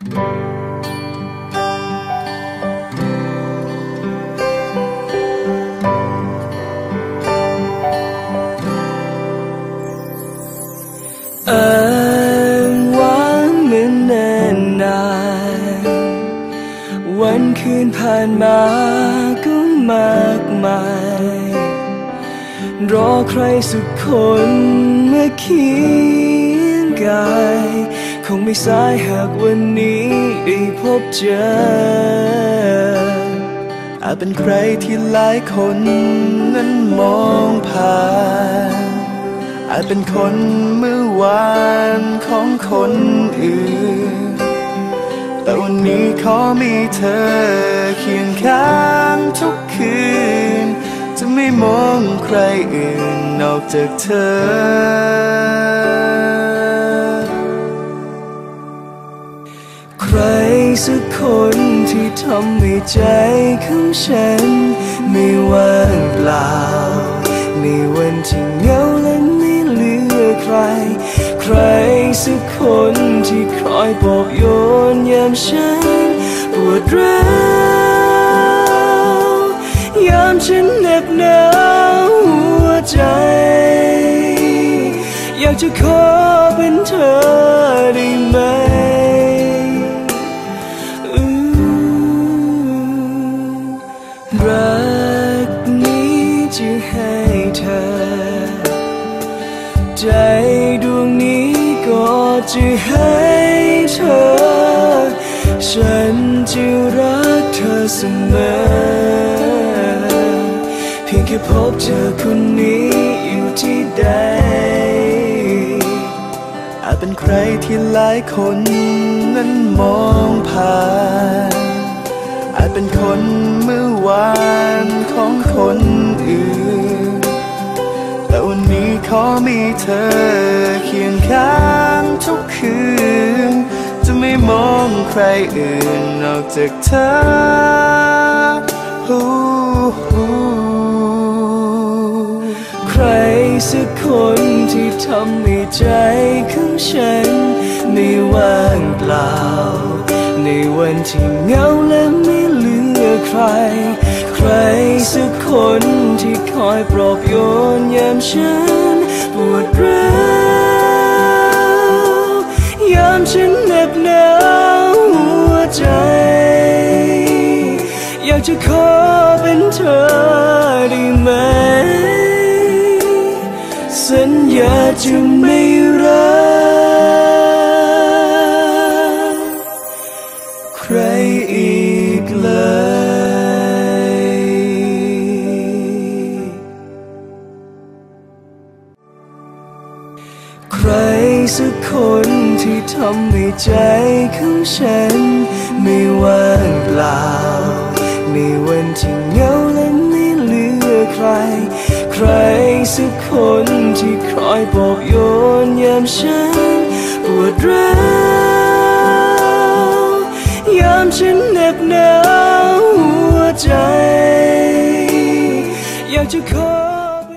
อ้างว้างเหมือนนานานวันคืนผ่านมาก็มากมาย รอใครสักคนมาเคียงกาย คงไม่สายหากวันนี้ได้พบเจอ อาจเป็นใครที่หลายคนนั้นมองผ่าน อาจเป็นคนเมื่อวานของคนอื่น แต่วันนี้ขอมีเธอเคียงข้างทุกคืน จะไม่มองใครอื่นนอกจากเธอ ใครสักคนที่ทำให้ใจของฉัน ไม่ว่างเปล่า ในวันที่เหงาและไม่เหลือใคร ใครสักคนที่คอยปลอบโยนยามฉันปวดร้าวยามฉันเหน็บหนาวหัวใจ อยากจะขอเป็นเธอ รักนี้จะให้เธอ ใจดวงนี้ก็จะให้เธอ ฉันจะรักเธอเสมอ เพียงแค่พบเธอคนนี้อยู่ที่ใด อาจเป็นใครที่หลายคนนั้นมองผ่าน อาจเป็นคนเมื่อ วานของคนอื่น แต่วันนี้ขอมีเธอเคียงข้างทุกคืน จะไม่มองใครอื่นนอกจากเธอใครสักคนที่ทำให้ใจของฉัน ไม่ว่างเปล่า ในวันที่เหงา ใคร ใครสักคนที่คอยปลอบโยนยามฉันปวดร้าวยามฉันเหน็บหนาวหัวใจ อยากจะขอเป็นเธอได้ไหม สัญญาจะ ใครสักคนที่ทำให้ใจของฉัน ไม่ว่างเปล่า ในวันที่เหงาและไม่เหลือใคร ใครสักคนที่คอยปลอบโยนยามฉันปวดร้าวยามฉันเหน็บหนาวหัวใจ อยากจะขอ